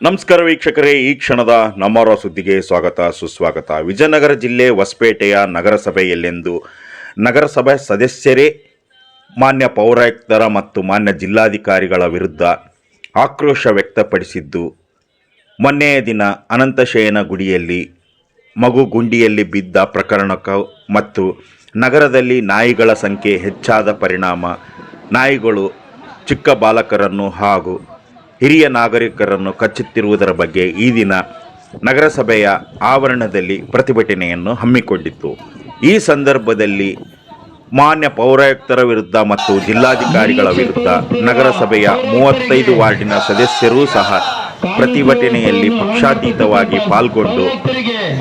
ನಮಸ್ಕಾರ ವೀಕ್ಷಕರೇ, ಈ ಕ್ಷಣದ ನಮ್ಮವರ ಸುದ್ದಿಗೆ ಸ್ವಾಗತ, ಸುಸ್ವಾಗತ. ವಿಜಯನಗರ ಜಿಲ್ಲೆ ಹೊಸಪೇಟೆಯ ನಗರಸಭೆಯಲ್ಲೆಂದು ನಗರಸಭೆ ಸದಸ್ಯರೇ, ಮಾನ್ಯ ಪೌರಾಯುಕ್ತರ ಮತ್ತು ಮಾನ್ಯ ಜಿಲ್ಲಾಧಿಕಾರಿಗಳ ವಿರುದ್ಧ ಆಕ್ರೋಶ ವ್ಯಕ್ತಪಡಿಸಿದ್ದು ಮೊನ್ನೆಯ ದಿನ ಅನಂತಶಯನ ಗುಡಿಯಲ್ಲಿ ಮಗು ಗುಂಡಿಯಲ್ಲಿ ಬಿದ್ದ ಪ್ರಕರಣಕ್ಕೆ ಮತ್ತು ನಗರದಲ್ಲಿ ನಾಯಿಗಳ ಸಂಖ್ಯೆ ಹೆಚ್ಚಾದ ಪರಿಣಾಮ, ನಾಯಿಗಳು ಚಿಕ್ಕ ಬಾಲಕರನ್ನು ಹಾಗೂ ಹಿರಿಯ ನಾಗರಿಕರನ್ನು ಕಚ್ಚುತ್ತಿರುವುದರ ಬಗ್ಗೆ ಈ ದಿನ ನಗರಸಭೆಯ ಆವರಣದಲ್ಲಿ ಪ್ರತಿಭಟನೆಯನ್ನು ಹಮ್ಮಿಕೊಂಡಿತ್ತು. ಈ ಸಂದರ್ಭದಲ್ಲಿ ಮಾನ್ಯ ಪೌರಾಯುಕ್ತರ ವಿರುದ್ಧ ಮತ್ತು ಜಿಲ್ಲಾಧಿಕಾರಿಗಳ ವಿರುದ್ಧ ನಗರಸಭೆಯ ಮೂವತ್ತೈದು ವಾರ್ಡಿನ ಸದಸ್ಯರೂ ಸಹ ಪ್ರತಿಭಟನೆಯಲ್ಲಿ ಪಕ್ಷಾತೀತವಾಗಿ ಪಾಲ್ಗೊಂಡು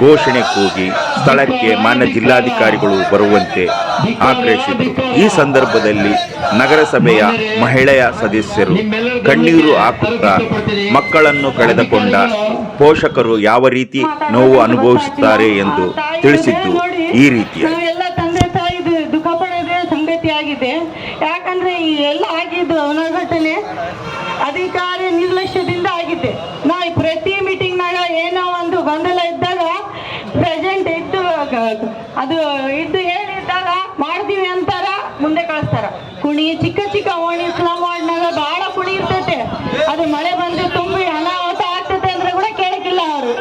ಘೋಷಣೆ ಕೂಗಿ ಸ್ಥಳಕ್ಕೆ ಮಾನ್ಯ ಜಿಲ್ಲಾಧಿಕಾರಿಗಳು ಬರುವಂತೆ ಆಗ್ರಹಿಸಿದರು. ಈ ಸಂದರ್ಭದಲ್ಲಿ ನಗರಸಭೆಯ ಮಹಿಳೆಯ ಸದಸ್ಯರು ಕಣ್ಣೀರು ಹಾಕುತ್ತಾ ಮಕ್ಕಳನ್ನು ಕಳೆದುಕೊಂಡ ಪೋಷಕರು ಯಾವ ರೀತಿ ನೋವು ಅನುಭವಿಸುತ್ತಾರೆ ಎಂದು ತಿಳಿಸಿದ್ದು ಈ ರೀತಿಯ ತಂದೆ ತಾಯಿ ದುಃಖ ಪಡೆದ ಸಂಗತಿ ಆಗಿದೆ ಯಾಕಂದ್ರೆ ಈ ಎಲ್ಲ ಆಗಿದ್ದು ಅವನಘಟನೆ ಅಧಿಕಾರಿ ನಿರ್ಲಕ್ಷ್ಯದಿಂದ ಆಗಿದೆ. ನಾವು ಪ್ರತಿ ಮೀಟಿಂಗ್ನಾಗ ಏನೋ ಒಂದು ಗೊಂದಲ ಇದ್ದಾಗ ಪ್ರೆಸೆಂಟ್ ಇದ್ದು, ಅದು ಇದ್ದು ಹೇಳಿದ್ದಾಗ ಮಾಡ್ತೀವಿ ಅಂತಾರ ಮುಂದೆ ಕಳಿಸ್ತಾರ. ಕುಣಿ ಚಿಕ್ಕ ಚಿಕ್ಕ ಓಣಿ ಸ್ಲಮ್ ವಾರ್ಡ್ನಾಗ ಬಹಳ ಕುಣಿ ಇರ್ತೈತೆ ಅದು ಮಳೆ ಬಂದು ತುಂಬಿ ಅನಾಹುತ ಆಗ್ತೈತೆ ಅಂದ್ರೆ ಕೂಡ ಕೇಳಕ್ಕಿಲ್ಲ ಅವರು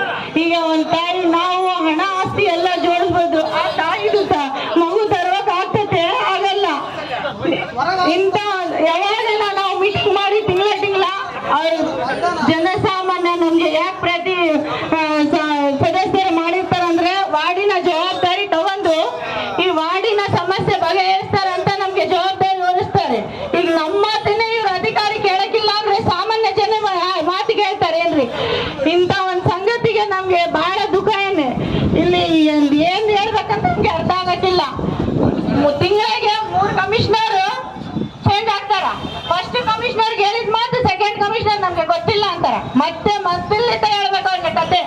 ಈಗ ಒಂದ್ ತಾಯಿ ನಾವು ಹಣ ಆಸ್ತಿ ಎಲ್ಲ ಜೋಡಿಸ್ಬೋದು ಆ ತಾಯಿದು ತ- ಮಗು ತರ್ಬೇಕು ಆಗ್ತೈತೆ ಆಗಲ್ಲ ಇಂಥ ಯಾವಾಗೆಲ್ಲ ನಾವು ಮಿಕ್ಸ್ ಮಾಡಿ ತಿಂಗಳ ತಿಂಗಳ ಅವ್ರು ಜನಸಾಮಾನ್ಯ ನಮ್ಗೆ ಯಾಕೆ ಪ್ರತಿ ಆ, ಸ- ಸದಸ್ಯರು ಮಾಡಿರ್ತಾರಂದ್ರೆ ವಾರ್ಡಿನ ಜವಾಬ್ದಾರಿ ತಗೊಂಡು ಈ ವಾರ್ಡಿನ ಸಮಸ್ಯೆ ಬಗೆಹರಿಸ್ತಾರಂತ ನಮ್ಗೆ ಜವಾಬ್ದಾರಿ ವಹಿಸ್ತಾರೆ ಈಗ ನಮ್ಮ ಮಾತನ್ನೇ ಇವ್ರು ಅಧಿಕಾರಿ ಕೇಳಕ್ಕಿಲ್ಲ ಅಂದ್ರೆ ಸಾಮಾನ್ಯ ಜನ ಮಾ- ಮಾತು ಕೇಳ್ತಾರೆ ಏನ್ರಿ ಇಂಥ ಒಂದ್ ಸಂಗತಿಗೆ ನಮ್ಗೆ ಬಹಳ ದುಃಖ ಏನೆ ಇಲ್ಲಿ ಏನ್ ಏನ್ ನಮ್ಗೆ ಅರ್ಥ ಆಗಕ್ಕಿಲ್ಲ ತಿಂಗಳಿಗೆ ಮೂರ್ ಕಮಿಷನರ್ ಚೇಂಜ್ ಆಗ್ತಾರ? ಫಸ್ಟ್ ಕಮಿಷನರ್ ಹೇಳಿದ್ ಮಾತು ಸೆಕೆಂಡ್ ಕಮಿಷನರ್ ನಮ್ಗೆ ಗೊತ್ತಿಲ್ಲ ಅಂತಾರ. ಮತ್ತೆ ಮೊದಲಿಂದ ಹೇಳ್ಬೇಕು ಅವ್ರಿಗೆ ಕತೆ.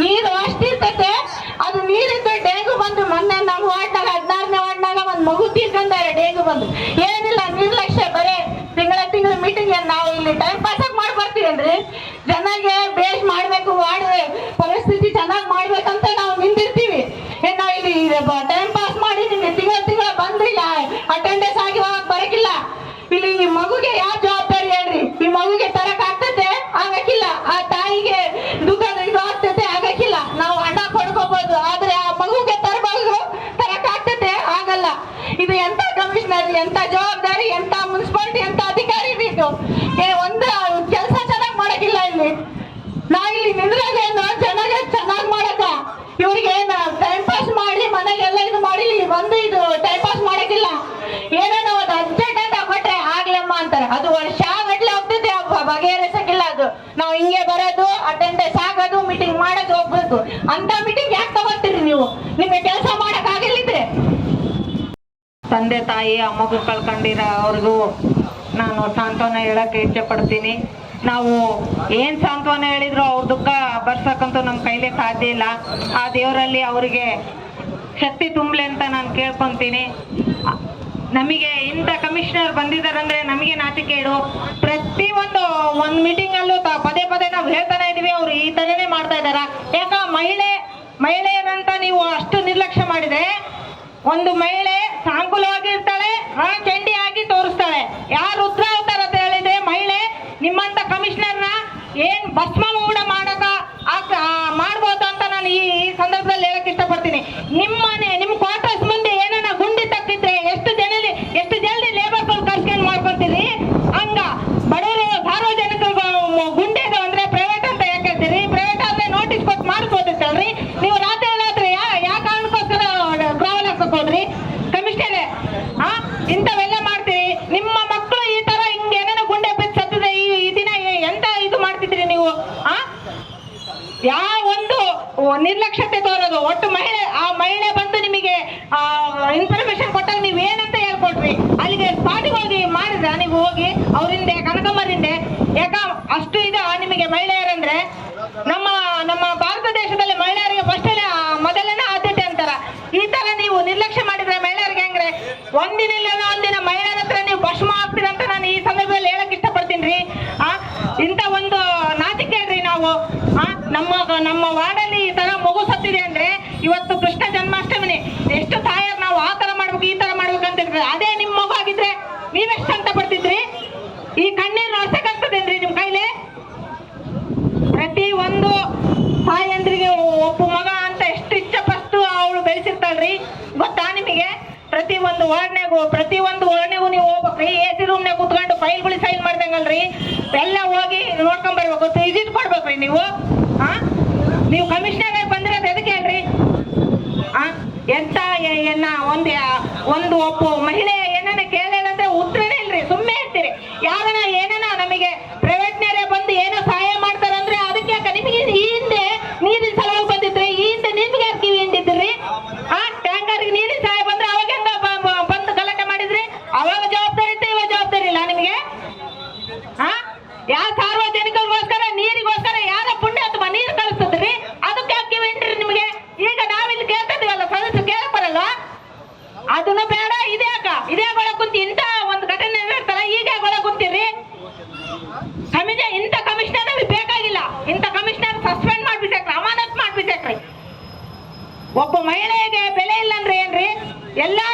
ನೀರು ಅಷ್ಟಿರ್ತತೆ, ಅದು ನೀರಿದ್ದು ಡೇಂಗು ಬಂದು ಮೊನ್ನೆ ನಮ್ಮ ವಾರ್ಡ್ನಾಗ ಹದಿನಾರನೇ ವಾರ್ಡ್ನಾಗ ಒಂದ್ ಮಗು ತೀರ್ಕೊಂಡಾರೆ ಡೇಂಗು ಬಂದು. ಏನಿಲ್ಲ, ನಿರ್ಲಕ್ಷ್ಯ, ಬರೇ ತಿಂಗಳ ತಿಂಗಳ ಮೀಟಿಂಗ್ ನಾವು ಇಲ್ಲಿ ಟೈಮ್ ಪಾಸ್ ಆಗಿ ಮಾಡಿ ಜನಗೆ ಬೇಸ್ ಮಾಡ್ಬೇಕು ವಾರ್ಡ್ ಪರಿಸ್ಥಿತಿ ಚೆನ್ನಾಗಿ ಮಾಡ್ಬೇಕಂತ ನಾವು ನಿಂತಿರ್ತೀವಿ ಏನ್ ನಾವು ಇಲ್ಲಿ ಟೈಮ್ ಪಾಸ್ ಮಾಡಿ ನಿಮ್ಗೆ ತಿಂಗಳ ತಿಂಗಳ ಬಂದು ಅಟೆಂಡೆನ್ಸ್ ಆಗಿ ಹೋಗಕ್ ಬರಕಿಲ್ಲ ಇಲ್ಲಿ ಈ ಮಗುಗೆ ಯಾವ ಜವಾಬ್ದಾರಿ ಹೇಳ್ರಿ ಈ ಮಗುಗೆ ತರಕ್ ಆಗ್ತತೆ ಆಗಕ್ಕಿಲ್ಲ ಆ ತಾಯಿಗೆ ದುಃಖ ಇದು ಆಗ್ತತೆ ಆಗಕ್ಕಿಲ್ಲ ನಾವು ಹಣ ಕೊಡ್ಕೋಬಹುದು ಆದ್ರೆ ಆ ಮಗುಗೆ ತರಬಹುದು ತರಕ್ ಆಗ್ತತೆ ಆಗಲ್ಲ ಇದು ಎಂತ ಕಮಿಷನರ್ ಎಂತ ಜವಾಬ್ದಾರಿ ಎಂತ ಮುನ್ಸಿಪಾಲಿಟಿ ಎಂತ ಅಧಿಕಾರಿ ರೀ ಇದು ಏ ಒಂದು ಕೆಲಸ ಚೆನ್ನಾಗಿ ಮಾಡಕ್ಕಿಲ್ಲ ಇಲ್ಲಿ ನಾ ಇಲ್ಲಿ ನಿಂದ್ರದೇನು ಜನಗೆ ಚೆನ್ನಾಗಿ ಮಾಡಕ ಇವ್ರಿಗೆ ಏನ ಟೈಮ್ ಪಾಸ್ ಮಾಡಿ ಮನೆಗೆಲ್ಲ ಇದು ಮಾಡಿ ಇಲ್ಲಿ ಬಂದು ಇದು ಟೈಮ್ ಪಾಸ್ ಮಾಡಕ್ಕಿಲ್ಲ ಏನೇನೋ ಒಂದು ಅರ್ಜೆಂಟ್ ಅಂತ ಕೊಟ್ರೆ ಆಗ್ಲಮ್ಮ ಅಂತಾರೆ ಅದು ವರ್ಷ ಗಟ್ಲೆ ಹೋಗ್ತೈತೆ ಅಬ್ಬ- ಬಗೆಹರಿಸಕ್ಕಿಲ್ಲ ಅದು ನಾವು ಹಿಂಗೆ ಬರೋದು ಅಟೆಂಡೆನ್ಸ್ ಆಗೋದು ಮೀಟಿಂಗ್ ಮಾಡೋದು ಹೋಗ್ಬೇಕು ಅಂತ ಮೀಟಿಂಗ್ ಯಾಕೆ ತಗೋತೀರಿ ನೀವು? ನಿಮ್ಗೆ ಕೆಲಸ ಮಾಡಕ್ ಆಗಿಲ್ಲಿದ್ರೆ ತಂದೆ, ತಾಯಿ, ಆ ಮಗು ಕಳ್ಕೊಂಡಿರ ಅವ್ರಿಗೂ ನಾನು ಸಾಂತ್ವನ ಹೇಳಕ್ಕೆ ಇಚ್ಛೆ ಪಡ್ತೀನಿ. ನಾವು ಏನ್ ಸಾಂತ್ವನ ಹೇಳಿದ್ರು ಅವ್ರ ದುಃಖ ಬರ್ಸಕ್ಕಂತೂ ನಮ್ಮ ಕೈಲೇ ಸಾಧ್ಯ ಇಲ್ಲ. ಆ ದೇವರಲ್ಲಿ ಅವರಿಗೆ ಶಕ್ತಿ ತುಂಬಲಿ ಅಂತ ನಾನು ಕೇಳ್ಕೊಂತೀನಿ. ನಮಗೆ ಇಂಥ ಕಮಿಷನರ್ ಬಂದಿದ್ದಾರಂದ್ರೆ ನಮಗೆ ನಾಚಿಕೇಡು ಪ್ರತಿ ಒಂದು ಒಂದು ಮೀಟಿಂಗ್ ಅಲ್ಲೂ ಪದೇ ಪದೇ ನಾವು ಹೇಳ್ತಾನೆ ಇದೀವಿ, ಅವ್ರು ಈ ತರನೇ ಮಾಡ್ತಾ ಇದಾರ ಯಾಕ ಮಹಿಳೆ, ಮಹಿಳೆಯರಂತ ನೀವು ಅಷ್ಟು ನಿರ್ಲಕ್ಷ್ಯ ಮಾಡಿದ್ರೆ ಒಂದು ಮಹಿಳೆ ಸಾಂಕುಲವಾಗಿರ್ತಾಳೆ ಚಂಡಿ ಆಗಿ ತೋರಿಸ್ತಾಳೆ. ಯಾರು ರುದ್ರ ಅವತಾರ ಅಂತ ಹೇಳಿದ್ರೆ ಮಹಿಳೆ ನಿಮ್ಮಂತ ಕಮಿಷನರ್ನ ಏನ್ ಭಸ್ಮ ಕೂಡ ಮಾಡಕ ಮಾಡ್ಬೋದು ಅಂತ ನಾನು ಈ ಈ ಸಂದರ್ಭದಲ್ಲಿ ಹೇಳಕ್ ಇಷ್ಟಪಡ್ತೀನಿ. ನಿಮ್ಮನೆ ನಿಮ್ಮ ಕ್ವಾರ್ಟರ್ಸ್ ಮುಂದೆ ಏನನ್ನ ಗುಂಡಿ ತಕ್ಕಿದ್ರೆ ಎಷ್ಟು ಜನ ಎಷ್ಟು ಜಲ್ದಿ ಲೇಬರ್ ಕರ್ಸ್ಕೊಂಡ್ ಮಾಡ್ಕೊತೀರಿ ಹಂಗ ಬಡವರು ಸಾರ್ವಜನಿಕರು ಗುಂಡಿ ಅದು ಅಂದ್ರೆ ಪ್ರೈವೇಟ್ ಅಂತ ಯಾಕೆ ಹೇಳ್ತೀರಿ ಪ್ರೈವೇಟ್ ಆದ್ರೆ ನೋಟಿಸ್ ಕೊಟ್ಟು ಮಾಡ್ಬೋದಿತ್ತಲ್ರಿ ನೀವು ರಾತ್ರಿ ರಾತ್ರಿ ಯಾ ಯಾವ ಕಾರಣಕ್ಕೋಸ್ಕರ ಟ್ರಾವೆಲ್ ಹಾಕಕ್ ಹೋದ್ರಿ ಕಮಿಷನರೇ ಹಾ ಇಂಥವೆಲ್ಲ ಮಾಡ್ತೀರಿ ನಿಮ್ಮ ಮಕ್ಕಳು ಈ ತರ ಹಿಂಗೆ ಏನೇನೋ ಗುಂಡೆ ಬಿದ್ದು ಸತ್ತಿದೆ ಈ ಈ ದಿನ ಎ- ಎಂತ ಇದು ಮಾಡ್ತಿದ್ರಿ ನೀವು ಆ ಯಾವ ಒಂದು ನಿರ್ಲಕ್ಷ್ಯತೆ ತೋರೋದು ಒಟ್ಟು ಮಹಿಳೆ ಆ ಮಹಿಳೆ ಬಂದು ನಿಮಗೆ ಇನ್ಫಾರ್ಮೇಶನ್ ಕೊಟ್ಟಾಗ ನೀವು ಏನಂತ ಹೇಳ್ಕೊಟ್ರಿ ಅಲ್ಲಿಗೆ ಸ್ಪಾಟಿಗೆ ಹೋಗಿ ಮಾಡಿದ್ರ ನೀವು ಹೋಗಿ ಅವರಿಂದ ಕನಕಮ್ಮರಿಂದ ಯಾಕ ಅಷ್ಟು ಇದು ನಿಮಗೆ ಮಹಿಳೆಯರಂದ್ರೆ ನಮ್ಮ ನಮ್ಮ ಭಾರತ ದೇಶದಲ್ಲಿ ಮಹಿಳೆಯರಿಗೆ ಫಸ್ಟ್ ಮೊದಲನೇ ಆದ್ಯತೆ ಅಂತಾರ. ಈ ತರ ನೀವು ನಿರ್ಲಕ್ಷ್ಯ ಮಾಡಿದ್ರೆ ಮಹಿಳೆಯರಿಗೆ ಹೆಂಗ್ರೆ? ಒಂದಿನ ಇಲ್ಲ ಒಂದಿನ ಮಹಿಳೆಯರ ಹತ್ರ ನೀವು ಭಸ್ಮ ಆಗ್ತೀರಂತ ನಾನು ಈ ಸಂದರ್ಭದಲ್ಲಿ ಹೇಳಕ್ ಇಷ್ಟಪಡ್ತೀನಿ. ರೀ ಆ ಇಂಥ ಒಂದು ನಾಚಿಕೆ ನಾವು. ಆ, ನಮ್ಮ ನಮ್ಮ ವಾರ್ಡಲ್ಲಿ ಈ ತರ ಮಗು ಸತ್ತಿದೆ ಅಂದ್ರೆ ಇವತ್ತು ಕೃಷ್ಣ ಜನ್ಮಾಷ್ಟಮಿನಿ ಎಷ್ಟು ತಾಯರ್ ನಾವು ಆ ತರ ಮಾಡ್ಬೇಕು, ಈ ತರ ಮಾಡ್ಬೇಕು ಅಂತ ಹೇಳಿದ್ರೆ ಅದೇ ನಿಮ್ ಮಗು ಆಗಿದ್ರೆ ನೀವೆಷ್ಟು ಅಂತ ಪಡ್ತಿದ್ರಿ? ಈ ಕಣ್ಣೀರು ಅರ್ಸಕ್ಕಾಗ್ತದೇನ್ರಿ ನಿಮ್ ಕೈಲಿ? ಪ್ರತಿ ಒಂದು ತಾಯಂದ್ರಿಗೆ ಒಬ್ಬ ಮಗ ಅಂತ ಎಷ್ಟು ಇಚ್ಛಪಟ್ಟು ಅವಳು ಬೆಳೆಸಿರ್ತಾಳ್ರಿ? ಗೊತ್ತಾ ನಿಮಗೆ? ಪ್ರತಿ ಒಂದು ವಾರ್ಡ್ನಾಗು ಪ್ರತಿ ಒಂದು ವಾರ್ಡ್ನಾಗು ನೀವು ಹೋಗ್ಬೇಕ್ರಿ ಎ ಸಿ ರೂಮ್ನಾಗ ಕುತ್ಕೊಂಡು ಫೈಲ್ಗಳು ಸೈನ್ ಮಾಡ್ದಂಗಲ್ರಿ? ಎಲ್ಲ ಹೋಗಿ ನೋಡ್ಕೊಂಡ್ ಬರ್ಬೇಕು ವಿಸಿಟ್ ಕೊಡ್ಬೇಕ್ರಿ ನೀವು. ಹಾ ನೀವು ಕಮಿಷನರ್ ಆಗಿ ಬಂದಿರೋದು ಎದಕ್ಕೆ ಹೇಳ್ರಿ ಆ ಎಂತ ಒಂದು ಒಂದು ಒಬ್ಬ ಮಹಿಳೆ ಏನನ್ನ ಕೇಳಿಲ್ಲಂದ್ರೆ ಉತ್ತರನೇ ಇಲ್ರಿ ಸುಮ್ಮನೆ ಇರ್ತೀರಿ ಯಾರನ ಏನನ ನಮಗೆ ಪ್ರೈವೇಟ್ನವರೇ ಬಂದು ಏನೋ ಸಹಾಯ ಮಾಡ್ತಾರಂದ್ರೆ ಅದಕ್ಕೆ ಯಾಕೆ ನಿಮಗೆ ಈ ಹಿಂದೆ ನೀರಿನ ಸಲುವಾಗಿ ಬಂದಿದ್ರೆ ಈ ಹಿಂದೆ ನಿಮ್ಗೆ ಯಾಕೆ ಕಿವಿ ಹಿಂದಿದ್ರಿ ಆ ಟ್ಯಾಂಕರ್ಗೆ ನೀರಿನ ಸಹಾಯ ಬಂದ್ರೆ ಅವಾಗ ಹೆಂಗ ಬ- ಬ- ಬಂದು ಗಲಾಟೆ ಮಾಡಿದ್ರಿ ಅವಾಗ ಜವಾಬ್ದಾರಿ ಇತ್ತು ಇವಾಗ ಜವಾಬ್ದಾರಿ ಇಲ್ಲ ನಿಮಗೆ ಆ ಯಾವ ಸಾರ್ವಜನಿಕರಿಗೋಸ್ಕರ ನೀರಿಗೋಸ್ಕರ ಯಾರ ಪುಣ್ಯ ಅಥವಾ ನೀರು ಕಳಿಸ್ತದ್ರಿ ಅದಕ್ಕೆ ಯಾಕೆ ಕಿವಿ ಹಿಂಡ್ರಿ ನಿಮಗೆ ಈಗ ನಾವಿಲ್ಲಿ ಕೇಳ್ತಾ ಇದೀವಲ್ಲ ಸದಸ್ಯರು ಕೇಳಕ್ ಬರಲ್ಲ ಅದನ್ನು ಬೇಡ ಇದೇ ಯಾಕ ಇದೇ ಒಳ ಕುಂತಿ ಇಂಥ ಒಂದು ಘಟನೆ ಇರ್ತಾರ ಈಗ ಒಳ ಕುಂತೀರಿ ಕಮಿಷ ಇಂಥ ಕಮಿಷನರ್ ನಮಗೆ ಬೇಕಾಗಿಲ್ಲ ಇಂಥ ಕಮಿಷನರ್ ಸಸ್ಪೆಂಡ್ ಮಾಡ್ಬಿಟ್ಟಾಕ್ರಿ ಅಮಾನತ್ ಮಾಡ್ಬಿಟ್ಟಾಕ್ರಿ ಒಬ್ಬ ಮಹಿಳೆಗೆ ಬೆಲೆ ಇಲ್ಲ ಅಂದ್ರೆ ಏನ್ರಿ? ಎಲ್ಲಾ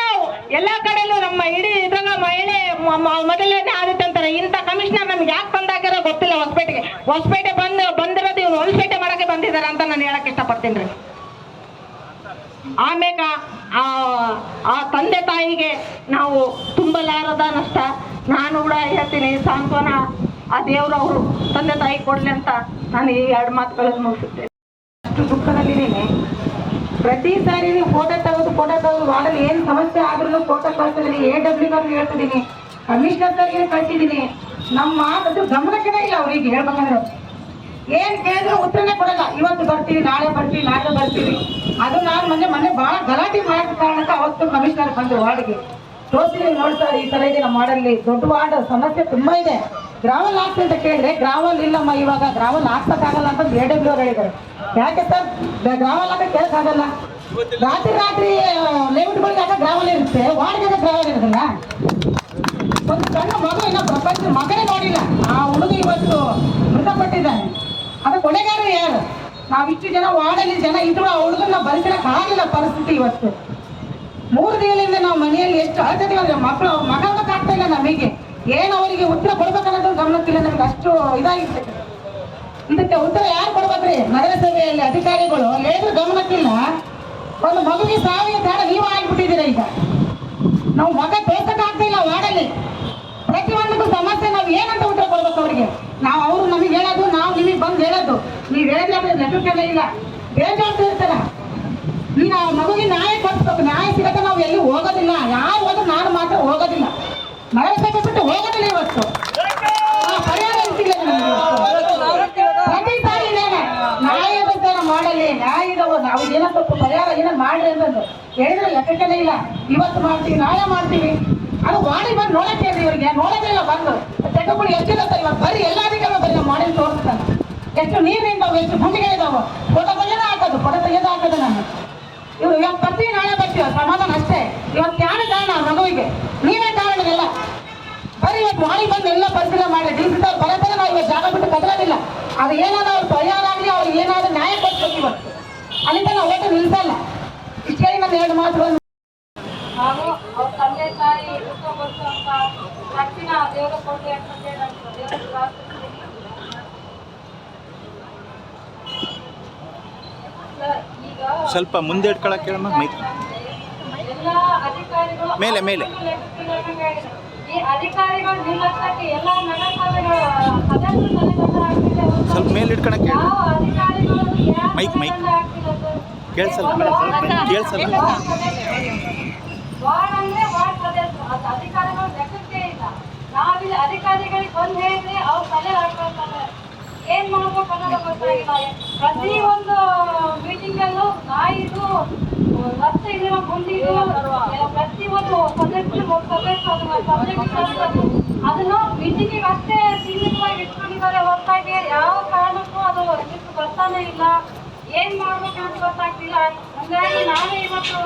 ಎಲ್ಲಾ ಕಡೆಲೂ ನಮ್ಮ ಇಡೀ ಇದ್ರಾಗ ಮಹಿಳೆ ಮೊದಲನೇ ಆದಿತ್ಯ ಅಂತಾರೆ. ಇಂಥ ಕಮಿಷನರ್ ನಮ್ಗೆ ಯಾಕೆ ಬಂದಾಗಿರ ಗೊತ್ತಿಲ್ಲ ಹೊಸಪೇಟೆಗೆ ಹೊಸಪೇಟೆ ಬಂದು, ಬಂದಿರೋದು ಇವ್ರು ಹೊಸಪೇಟೆ ಮಾಡಕ್ಕೆ ಬಂದಿದ್ದಾರೆ ಅಂತ ನಾನು ಹೇಳಕ್ ಇಷ್ಟಪಡ್ತೀನಿ ರೀ. ಆಮೇಕ ಆ ಆ ತಂದೆ ತಾಯಿಗೆ ನಾವು ತುಂಬಲಾರದ ನಷ್ಟ. ನಾನು ಕೂಡ ಹೇಳ್ತೀನಿ, ಸಾಂತ್ವನ, ಆ ದೇವ್ರವರು ತಂದೆ ತಾಯಿ ಕೊಡ್ಲಿ ಅಂತ ನಾನು ಈ ಎರಡು ಮಾತುಗಳನ್ನು ಮುಗಿಸುತ್ತೇನೆ. ಅಷ್ಟು ದುಃಖದಲ್ಲಿದ್ದೀನಿ ಪ್ರತಿ ಸಾರಿ ಫೋಟೋ ತೆಗೆದು ಫೋಟೋ ತೆಗೆದು ವಾರ್ಡಲ್ಲಿ ಏನು ಸಮಸ್ಯೆ ಆದ್ರೂ ಫೋಟೋ ಕಳಿಸಿದ್ರಿ ಎ ಡಬ್ಲ್ಯೂ ಅವ್ರಿಗೆ ಹೇಳ್ತಿದ್ದೀನಿ ಕಮಿಷನರ್ ಸರ್ಗೆ ಕಳ್ಸಿದ್ದೀನಿ ನಮ್ಮ ಮಾತು ಗಮನಕ್ಕೆ ಇಲ್ಲ ಅವ್ರಿಗೆ ಹೇಳ್ಬೇಕಂದ್ರೆ. ಏನು ಕೇಳಿದ್ರು ಉತ್ತರನೇ ಕೊಡಲ್ಲ. ಇವತ್ತು ಬರ್ತೀವಿ, ನಾಳೆ ಬರ್ತೀವಿ ನಾಳೆ ಬರ್ತೀವಿ. ಅದು ನಾನು ಮೊನ್ನೆ ಮೊನ್ನೆ ಬಹಳ ಗಲಾಟೆ ಮಾಡಿದ ಕಾರಣಕ್ಕೆ ಅವತ್ತು ಕಮಿಷನರ್ ಬಂದರು ವಾರ್ಡ್ಗೆ. ತೋರಿಸಿ ನೋಡ್ತಾರೆ ಈ ತರ ಇದೆ ನಮ್ಮ ವಾರ್ಡಲ್ಲಿ. ದೊಡ್ಡ ವಾರ್ಡ್, ಸಮಸ್ಯೆ ತುಂಬಾ ಇದೆ. ಗ್ರಾವಲ್ ಹಾಕ್ತಿ ಅಂತ ಕೇಳಿದ್ರೆ ಗ್ರಾವಲ್ ಇಲ್ಲಮ್ಮ ಇವಾಗ ಗ್ರಾವಲ್ ಹಾಕ್ಸಕ್ಕಾಗಲ್ಲ ಅಂತ ಎ ಡಬ್ಲ್ಯೂ ಅವ್ರು ಹೇಳಿದ್ದಾರೆ. ಯಾಕೆ ಸರ್ ಗ್ರಾವಲ್ ಕೆಲಸ ಆಗಲ್ಲ ರಾತ್ರಿ ರಾತ್ರಿ ಲೇಔಟ್ಗಳಿಗೆ ಬಂದಾಗ ಗ್ರಾವಲ್ ಇರುತ್ತೆ. ವಾರ್ಡ್ಗೆ ಗ್ರಾವಲ್ ಇರೋದಿಲ್ಲ ಒಂದು ಸಣ್ಣ ಮಗು ಇನ್ನ ಪ್ರಪಂಚ ಮಗನೇ ನೋಡಿಲ್ಲ. ಆ ಹುಡುಗ ಇವತ್ತು ಮೃತಪಟ್ಟಿದ್ದಾನೆ ಅದು ಕೊಲೆಗಾರ ಯಾರು? ನಾವಿಷ್ಟು ಜನ ವಾರ್ಡಲ್ಲಿ ಜನ ಇದ್ರು, ಆ ಹುಡುಗನ ಬರ್ಸಿಡಕ್ ಆಗಿಲ್ಲ ಪರಿಸ್ಥಿತಿ ಇವತ್ತು. ಮೂರು ದಿನದಿಂದ ನಾವು ಮನೆಯಲ್ಲಿ ಎಷ್ಟು ಅಳತೆ ಮಕ್ಕಳು ಮಗ ಆಗ್ತಾ ಇಲ್ಲ ನಮಗೆ. ಏನು ಅವರಿಗೆ ಉತ್ತರ ಕೊಡ್ಬೇಕನ್ನೋದು ಗಮನಕ್ಕಿಲ್ಲ, ನಮ್ಗೆ ಅಷ್ಟು ಇದಾಗಿತ್ತು. ಇದಕ್ಕೆ ಉತ್ತರ ಯಾರು ಕೊಡ್ಬೇಕ್ರಿ? ನಗರಸಭೆಯಲ್ಲಿ ಅಧಿಕಾರಿಗಳು. ಏನು ಗಮನಕ್ಕಿಲ್ಲ. ಒಂದು ಮಗುವಿಗೆ ಸಾವಿನ ಕಾರಣ ನೀವು ಆಗ್ಬಿಟ್ಟಿದ್ದೀರಾ ಈಗ? ನಾವು ಮಗ ತೋರ್ಸಕ್ ಆಗ್ತಾ ಇಲ್ಲ ವಾರ್ಡಲ್ಲಿ. ಪ್ರತಿಯೊಂದಕ್ಕೂ ಸಮಸ್ಯೆ, ನಾವು ಏನಂತ ಉತ್ತರ ಕೊಡ್ಬೇಕು ಅವರಿಗೆ? ನಾವು ಅವರು ನಮಗೆ ಹೇಳೋದು, ನಾವು ನಿಮಗೆ ಬಂದು ಹೇಳೋದು. ನೀವು ಹೇಳಿದ್ರೆ ಲೆಕ್ಕಕ್ಕೆಲ್ಲ ಇಲ್ಲ ಬೇಜಾರು ಇರ್ತಾರ ನೀನು ಆ ಮಗುವಿಗೆ ನ್ಯಾಯ ಕೊಡ್ಸ್ಬೇಕು. ನ್ಯಾಯ ಸಿಗತ್ತೆ ನಾವು ಎಲ್ಲಿ ಹೋಗೋದಿಲ್ಲ. ಯಾರು ಹೋದ್ರು ನಾನು ಮಾತ್ರ ಹೋಗೋದಿಲ್ಲ ನಗರಸಭೆ ಬಿಟ್ಟು ಹೋಗೋದಿಲ್ಲ ಇವತ್ತು. ಪ್ರತಿ ಸಾರಿ ನ್ಯಾಯದ ತರ ಮಾಡಲಿ ನ್ಯಾಯದವ ನಾವು ಏನೋ ಸ್ವಲ್ಪ ಪರಿಹಾರ ಏನೋ ಮಾಡ್ರಿ ಅಂತಂದು ಹೇಳಿದ್ರೆ ಲೆಕ್ಕಕ್ಕೇ ಇಲ್ಲ. ಇವತ್ತು ಮಾಡ್ತೀವಿ, ನಾಳೆ ಮಾಡ್ತೀವಿ. ಅದು ಮಾಡಿ ಬಂದು ನೋಡಕ್ಕೆ ಇವ್ರಿಗೆ. ನೋಡೋದೇ ಇಲ್ಲ, ಬಂದು. ತೆಗೆದುಕೊಂಡು ಎಷ್ಟಿರುತ್ತೆ ಇವತ್ತು ಬರೀ ಎಲ್ಲದಕ್ಕೆ ಬರೀ ಮಾಡಿ ಎಷ್ಟು ನೀರು ಎಷ್ಟು ಗುಂಡಿಗೆ ಇದಾವೆ. ಫೋಟೋ ತೆಗೆದ ಹಾಕೋದು, ಫೋಟೋ ತೆಗೆದು ಹಾಕೋದು ನಾನು. ಇವ್ರು ಇವತ್ತು ಬರ್ತೀವಿ, ನಾಳೆ ಬರ್ತೀವಿ. ಸಮಾಧಾನ ಅಷ್ಟೇ. ಇವತ್ತು ಯಾರು ಕಾರಣ ಮಗುವಿಗೆ. ನೀವೇ ಕಾರಣ ಎಲ್ಲ ಬರೀ ಇವತ್ತು ಮಾಡಿ ಬಂದು ಎಲ್ಲ ಪರಿಶೀಲನೆ ಮಾಡಿ ಡಿ ಸಿ ಬರೋದ್ರೆ ನಾವು ಇವತ್ತು ಜಾಗ ಬಿಟ್ಟು ಕದಲೋದಿಲ್ಲ ಅದು ಏನಾದ್ರು ಅವ್ರ ಪರಿಹಾರ ಆಗಲಿ ಅವ್ರಿಗೆ ಏನಾದ್ರು ನ್ಯಾಯ ಕೊಡ್ಬೇಕು ಇವತ್ತು. ಅಲ್ಲಿಂದ ನಾವು ಓಟು ನಿಲ್ಸಲ್ಲ. ಇಷ್ಟು ಹೇಳಿ ಎರಡು ಮಾತುಗಳನ್ನು ಹಾಗೂ ಅವ್ರ ತಂದೆ ತಾಯಿ ದೇವರ ಅಂತ ನಾನು ದೇವರ ಸ್ವಲ್ಪ ಮುಂದೆ ಇಟ್ಕೊಳಕ್ಕೆ ಹೇಳಮ್ಮ ಮೈತ್ರಿ. ಮೇಲೆ, ಮೇಲೆ. ಈ ಅಧಿಕಾರಿಗಳು ನಿರ್ಲಕ್ಷ್ಯಕ್ಕೆ ಎಲ್ಲ ನಗರಸಭೆಗಳ ಸದಸ್ಯರು ಸ್ವಲ್ಪ ಮೇಲೆ ಇಟ್ಕೊಳಕ್ ಹೇಳಿ. ಯಾವ ಅಧಿಕಾರಿಗಳು ಯಾರು ಮೈಕ್, ಮೈಕ್. ಕೇಳಿಸಲ್ಲ ಕೇಳಿಸಲ್ಲ ವಾರ್ಡ್ ಅಂದ್ರೆ ವಾರ್ಡ್ ಸದಸ್ಯರು ಅದು ಅಧಿಕಾರಿಗಳು ಲೆಕ್ಕಕ್ಕೆ ಇಲ್ಲ. ನಾವಿಲ್ಲಿ ಅಧಿಕಾರಿಗಳಿಗೆ ಬಂದ್ ಹೇಳಿದ್ರೆ ಅವ್ರು ತಲೆ ಹಾಕೊಳ್ತಾರೆ ಏನ್ ಮಾಡ್ಬೇಕು ಅನ್ನೋದು ಗೊತ್ತಾಗಿಲ್ಲ. ಪ್ರತಿ ಒಂದು ಮೀಟಿಂಗ್ ಅಲ್ಲೂ ನಾಯಿದು ರಸ್ತೆ ಇರುವ ಗುಂಡಿದು ಪ್ರತಿ ಒಂದು ಸಬ್ಜೆಕ್ಟ್ ಅದನ್ನು ಮೀಟಿಂಗಿಗೆ ಅಷ್ಟೇ ಸೀಮಿತವಾಗಿ ಇಟ್ಕೊಂಡಿದ್ದಾರೆ ಹೊರತಾಗಿ ಯಾವ ಕಾರಣಕ್ಕೂ ಅದು ಇದಕ್ಕೆ ಬರ್ತಾನೆ ಇಲ್ಲ. ಏನ್ ಮಾಡ್ಬೇಕು ಅಂತ ಗೊತ್ತಾಗ್ತಿಲ್ಲ. ಹಂಗಾಗಿ ನಾವೇ ಇವತ್ತು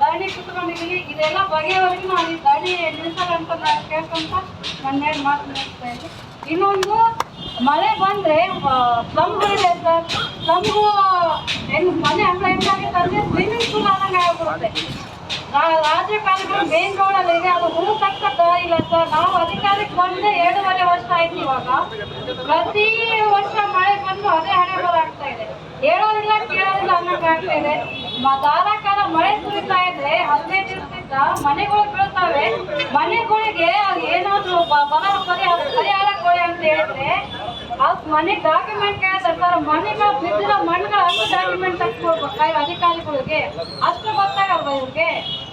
ಧರಣಿ ಕುತ್ಕೊಂಡಿದೀವಿ ಇದೆಲ್ಲ ಬಗೆಯವರೆಗೂ ನಾನು ಈ ಧರಣಿ ನಿಲ್ಸಲ್ಲಂತ ನಾನು ಕೇಳ್ಕೊಂತ ನನ್ನ ಮಾತು ಮುಗಿಸ್ತಾ ಇದ್ದೀನಿ. ಇನ್ನೊಂದು, ಮಳೆ ಬಂದ್ರೆ ಸ್ಲಮ್ಗಳಿದೆ ಸರ್ ಸ್ಲಮ್ಗೂ ಏನು ಮನೆ ಹಂಗ ಹೆಂಗಾಗುತ್ತೆ ಅಂದ್ರೆ ಸ್ವಿಮ್ಮಿಂಗ್ ಪೂಲ್ ಆದಂಗೆ ಆಗ್ಬಿಡುತ್ತೆ ರಾ- ರಾಜಕಾರಣಿಗಳು ಮೇನ್ ರೋಡಲ್ಲಿ ಇದೆ ಅದು ಹೂ ಇಲ್ಲ ಸರ್ ನಾವು ಅಧಿಕಾರಕ್ಕೆ ಬಂದೆ ಏಳುವರೆ ವರ್ಷ ಆಯ್ತು ಇವಾಗ. ಪ್ರತಿ ವರ್ಷ ಮಳೆ ಬಂದು ಅದೇ ಹಣೆ ಬರಾಗ್ತಾ ಇದೆ. ಹೇಳೋದಿಲ್ಲ ಕೇಳೋದಿಲ್ಲ ಅನ್ನೋಕೆ ಆಗ್ತಾ ಇದೆ. ಧಾರಾಕಾರ ಮಳೆ ಸುರಿತಾ ಇದ್ರೆ ಹದಿನೈದು ದಿವಸದಿಂದ ಮನೆಗಳು ಬೀಳ್ತಾವೆ. ಮನೆಗಳಿಗೆ ಏನಾದ್ರು ಬರ, ಪರಿಹಾರ ಪರಿಹಾರ ಕೊಡಿ ಅಂತ ಹೇಳಿದ್ರೆ, ಅದು ಮನೆ ಡಾಕ್ಯುಮೆಂಟ್ ಕೇಳ್ತಾರೆ ಸರ್ ಮನೆಗಳು ಬಿದ್ದಿರೋ ಮಣ್ಣುಗಳು ಅಷ್ಟು ಡಾಕ್ಯುಮೆಂಟ್ ತಕ್ಕೊಡ್ಬೇಕು, ಅಧಿಕಾರಿಗಳಿಗೆ. ಅಷ್ಟು ಗೊತ್ತಾಗಲ್ವಾ ಇವ್ರಿಗೆ?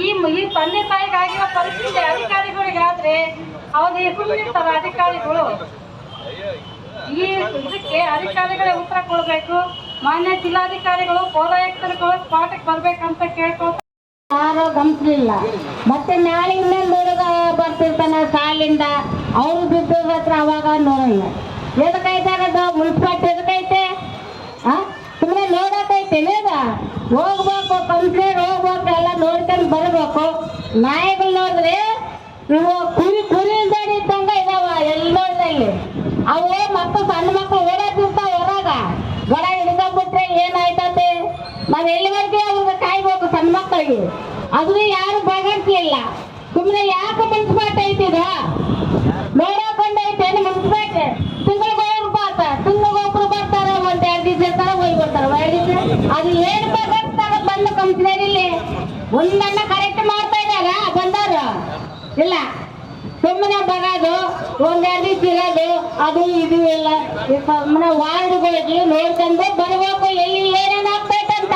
ಈ ಈ ತಂದೆ ತಾಯಿಗಾಗಿರೋ ಪರಿಸ್ಥಿತಿ ಅಧಿಕಾರಿಗಳಿಗಾದ್ರೆ ಅವ್ರು ಸುಮ್ಮನಿರ್ತಾರ ಅಧಿಕಾರಿಗಳು. ಈ ಇದಕ್ಕೆ ಅಧಿಕಾರಿಗಳೇ ಉತ್ತರ ಕೊಡಬೇಕು. ಮಾನ್ಯ ಜಿಲ್ಲಾಧಿಕಾರಿಗಳು, ಪೌರಾಯುಕ್ತರುಗಳು ಸ್ಪಾಟಕ್ಕೆ ಬರ್ಬೇಕಂತ ಕೇಳ್ಕೊಳ್ತಾರೆ ಯಾರೋ ಗಮನಿಸಲಿಲ್ಲ ಮತ್ತೆ ನಾಳಿಂದ ಹುಡುಗ ಬರ್ತಿರ್ತಾನೆ ಸಾಲಿಂದ. ಅವ್ರು ಬಿದ್ದ ಹತ್ರ ಅವಾಗ ನೋಡಲ್ಲ. ಎದಕ್ಕೈತಾರದು ಮುನ್ಸಿಪಾಲ್ಟಿ ಎದಕ್ಕೈತೆ ಆ ಸುಮ್ಮನೆ ನೋಡಕೈತೆ ನೀಗ ಹೋಗ್ಬೇಕು ಕಂಪ್ಲೇಂಟ್ ಹೋಗ್ಬೇಕು, ಎಲ್ಲ ನೋಡ್ಕೊಂಡು ಬರಬೇಕು. ನಾಯಿಗಳು ನೋಡಿದ್ರೆ ಇವು ಕುರಿ ಕುರಿ ಇಲ್ದಾಡಿ ಇದ್ದಂಗ ಇದಾವ ಎಲ್ಲಿ ನೋಡಿದಲ್ಲಿ ಅವು ಮಕ್ಕಳು ಸಣ್ಣ ಮಕ್ಕಳು ಓಡಾಡ್ತಿರ್ತಾವ ಹೊರಗ. ಗಡ ಹಿಡ್ಕೊಂಡ್ಬಿಟ್ರೆ ಏನಾಯ್ತತೆ? ನಾವು ಎಲ್ಲಿವರೆಗೆ ಅವ್ರಿಗೆ ಕಾಯ್ಬೇಕು ಸಣ್ಣ ಮಕ್ಕಳಿಗೆ? ಅದು ಯಾರು ಬಗೆಹರಿಸಲಿಲ್ಲ ಸುಮ್ಮನೆ ಯಾಕೆ ಮುನ್ಸಿಪಾಲ್ಟಿ ಐತಿದ ನೋಡಕೊಂಡೈತೆ ಮುನ್ಸಿಪಾಲ್ಟಿ ತಿಂಗಳಿಗೆ ಒಬ್ರು ಬರ್ತಾರ ತಿಂಗಳಿಗೆ ಒಬ್ರು ಬರ್ತಾರ ಒಂದ್ ಎರಡ್ ದಿವಸ ಇರ್ತಾರ ಹೋಗಿ ಬರ್ತಾರ ಎರಡ್ ದಿವಸ ಅದು ಏನ್ ಬಗೆಹರಿಸ್ತಾರ ಬಂದು ಕಂಪ್ನಿಯಲ್ಲಿ ಇಲ್ಲಿ ಒಂದನ್ನ ಕರೆಕ್ಟ್ ಮಾಡ್ತಾ ಇದಾಗ ಬಂದವ್ರು. ಇಲ್ಲ ಸುಮ್ಮನೆ ಬರೋದು, ಒಂದೆರಡು ಇರೋದು, ಅದು ಇದು ಇಲ್ಲ ಸುಮ್ಮನೆ ವಾರ್ಡ್ಗಳಿಗೆ ನೋಡ್ಕೊಂಡು ಬರ್ಬೇಕು, ಎಲ್ಲಿ ಏನೇನು ಆಗ್ತೈತಂತ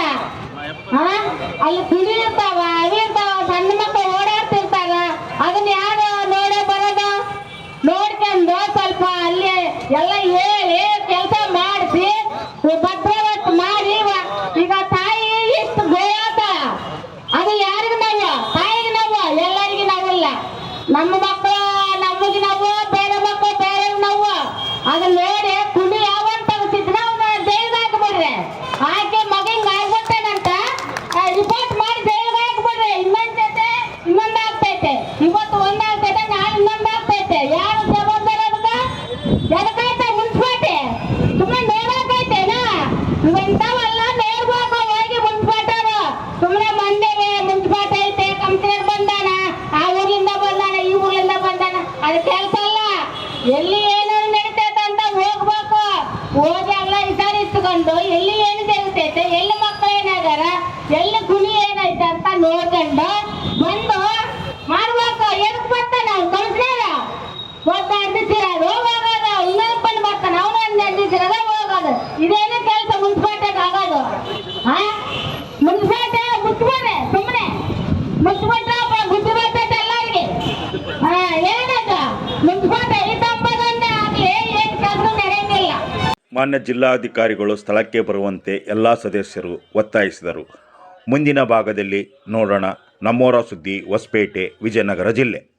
ಹಾ ಅಲ್ಲಿ ಕುಡಿ ಅವಿರ್ತಾವ ಸಣ್ಣ ಮಕ್ಕಳು ಓಡಾಡ್ತಿರ್ತಾರ, ಅದನ್ನ ಯಾರು ನೋಡೇ ಬರೋದು? ನೋಡ್ಕೊಂಡು ಸ್ವಲ್ಪ ಅಲ್ಲಿ ಎಲ್ಲ ಹೇಳಿ, ಕೆಲಸ ಮಾಡಿಸಿ ಭದ್ರವತ್ ಮಾಡಿ ವ- ಈಗ ತಾಯಿ ಇಷ್ಟು ಗೋಯಾತ ಅದು ಯಾರಿಗೂ ನಾವು ತಾಯಿಗೆ ನಾವು ಎಲ್ಲರಿಗೂ ನಾವಿಲ್ಲ ನಮ್ಮ ಮಕ್ಕಳು ನಮಗೆ ನಾವು ಬೇರೆ ಮಕ್ಕಳು ಬೇರೆ ನಾವು ಅದನ್ನ ನೋಡಿ ಕುಡಿ ಯಾವಂತ ಸಿದ್ರೆ ಅವ್ನ ಜೈಲ್ಗೆ ಹಾಕ್ಬಿಡ್ರಿ ಹಾಕಿ ಮಗಂಗೆ ಆಗ್ಬಿಟ್ಟೇನಂತ ರಿಪೋರ್ಟ್ ಮಾಡಿ ಜೈಲ್ಗೆ ಹಾಕ್ಬಿಡ್ರಿ ಇನ್ನೊಂದ್ ಜೊತೆ ಇನ್ನೊಂದು ಆಗ್ತೈತೆ ಇವತ್ತು ಒಂದ್ ಆಗ್ತೈತೆ ನಾಳೆ ಇನ್ನೊಂದು ಆಗ್ತೈತೆ ಯಾರು ಜವಾಬ್ದಾರ ಅದಕ್ಕ ಎದಕ್ಕೈತೆ ಮುನ್ಸಿಪಾಲ್ಟಿ ಸುಮ್ಮನೆ ನೋಡಕೈತೇನಾ ಇವಂತವಲ್ಲ ನೋಡ್ಬೇಕು ಹೋಗಿ ಮುನ್ಸಿಪಾಲ್ಟಿ ಸುಮ್ಮನೆ ಮಂಡ್ಯಗೆ ಮುನ್ಸಿಪಾಲ್ಟಿ ಐತೆ ಕಂಪ್ನಿಯರ್ ಬಂದಾನ ಆ ಊರ್ಲಿಂದ ಬಂದಾನ ಈ ಊರ್ಲಿಂದ ಬಂದಾನ ಅದು ಕೆಲಸ ಅಲ್ಲ ಎಲ್ಲಿ ಏನೇನು ನಡೀತೈತೆ ಅಂತ ಹೋಗ್ಬೇಕು ಹೋಗಿ ಎಲ್ಲ ವಿಚಾರಿಸ್ಕೊಂಡು ಎಲ್ಲಿ ಏನು ಜరుగుತೈತೆ ಎಲ್ಲಿ ಮಕ್ಕಳು ಏನಾಗಾರ ಎಲ್ಲಿ ಗುಣಿ ಏನೈತೆ ಅಂತ ನೋಡ್ಕೊಂಡು ಬಂದು ಮಾಡ್ಬೇಕು ಎದಕ್ ಬರ್ತಾನ ಅವ್ನು ಕಳ್ಸ್ಯಾರ ಒಬ್ಬ ಅಡ್ಡಿಸಿರೋದು ಹೋಗೋದು ಇನ್ನೊಂದು ಬಂದು ಬರ್ತಾನೆ ಅವನು ಒಂದು ಅಡ್ಡಿಸಿರೋದು ಹೋಗೋದು ಇದೇನು ಕೆಲಸ ಮುನ್ಸಿಪಾಲ್ಟಿಗೆ ಆಗೋದು ಹಾ ಮುನ್ಸಿಪಾಲ್ಟಿ ಮುಚ್ಚಿಬಿಡ್ರೆ ಸುಮ್ಮನೆ ಮುಚ್ಚಿಬಿಟ್ರೆ ಬುದ್ಧಿ ಬರ್ತೈತೆ ಎಲ್ಲರಿಗೆ ಹಾ ಏನದು ಮುನ್ಸಿಪಾಲ್ಟಿ ಐತಂಬದೊಂದೇ ಆಗಲಿ ಏನು ಕೆಲಸ ನಡೆಯಂಗಿಲ್ಲ ಮಾನ್ಯ ಜಿಲ್ಲಾಧಿಕಾರಿಗಳು ಸ್ಥಳಕ್ಕೆ ಬರುವಂತೆ ಎಲ್ಲ ಸದಸ್ಯರು ಒತ್ತಾಯಿಸಿದರು. ಮುಂದಿನ ಭಾಗದಲ್ಲಿ ನೋಡೋಣ. ನಮ್ಮೂರ ಸುದ್ದಿ ಹೊಸಪೇಟೆ, ವಿಜಯನಗರ ಜಿಲ್ಲೆ.